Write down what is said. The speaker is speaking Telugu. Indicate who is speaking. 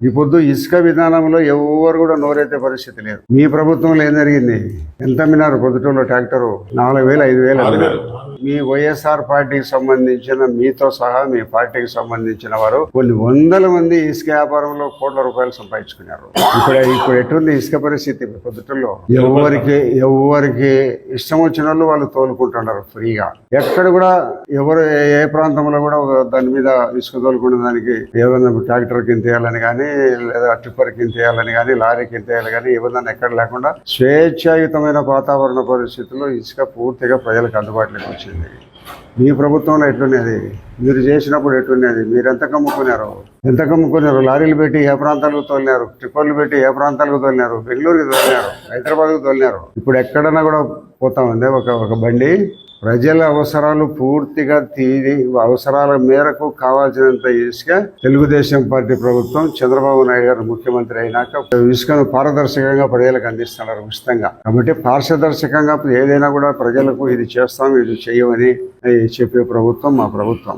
Speaker 1: ఈ పొద్దు ఇసుక విధానంలో ఎవరు కూడా నోరెత్తే పరిస్థితి లేదు. మీ ప్రభుత్వంలో ఏం జరిగింది? ఎంత అమ్మినారు పొద్దుటూరులో ట్రాక్టరు? నాలుగు వేలు ఐదు వేలు మీ వైఎస్ఆర్ పార్టీకి సంబంధించిన మీతో సహా మీ పార్టీకి సంబంధించిన వారు కొన్ని వందల మంది ఇసుక వ్యాపారంలో కోట్ల రూపాయలు సంపాదించుకున్నారు. ఇప్పుడు ఇప్పుడు ఎటుంది ఇసుక పరిస్థితి పొద్దుటూరులో? ఎవరికి ఎవరికి ఇష్టం వచ్చిన వాళ్ళు వాళ్ళు తోలుకుంటున్నారు ఫ్రీగా. ఎక్కడ కూడా ఎవరు ఏ- ప్రాంతంలో కూడా దాని మీద ఇసుక తోలుకునే దానికి ఏదైనా ట్రాక్టర్ కింద వేయాలని కానీ లేదా టిప్పర్ కింద వేయాలని కానీ లారీ కింద వేయాలి కానీ ఏదైనా ఎక్కడ లేకుండా స్వేచ్ఛాయుతమైన వాతావరణ పరిస్థితుల్లో ఇసుక పూర్తిగా ప్రజలకు అందుబాటులోకి వచ్చింది. మీ ప్రభుత్వంలో ఎట్లున్నది మీరు చేసినప్పుడు ఎట్లున్నది మీరు ఎంత కమ్ముకున్నారు? ఎంత కమ్ముకున్నారు? లారీలు పెట్టి ఏ ప్రాంతాలకు తోలినారు? టిప్పర్లు పెట్టి ఏ ప్రాంతాలకు తోలినారు? బెంగళూరుకి తోలినారు? హైదరాబాద్కు తోలినారు? ఇప్పుడు ఎక్కడన్నా కూడా పోతా. ఉంది ఒక ఒక బండి. ప్రజల అవసరాలు పూర్తిగా తీరి అవసరాల మేరకు కావాల్సినంత ఇసుక తెలుగుదేశం పార్టీ ప్రభుత్వం చంద్రబాబు నాయుడు గారు ముఖ్యమంత్రి అయినాక ఇసుకను పారదర్శకంగా ప్రజలకు అందిస్తున్నారు ఉచితంగా. కాబట్టి పారదర్శకంగా ఏదైనా కూడా ప్రజలకు ఇది చేస్తాం ఇది చేయమని చెప్పే ప్రభుత్వం మా ప్రభుత్వం.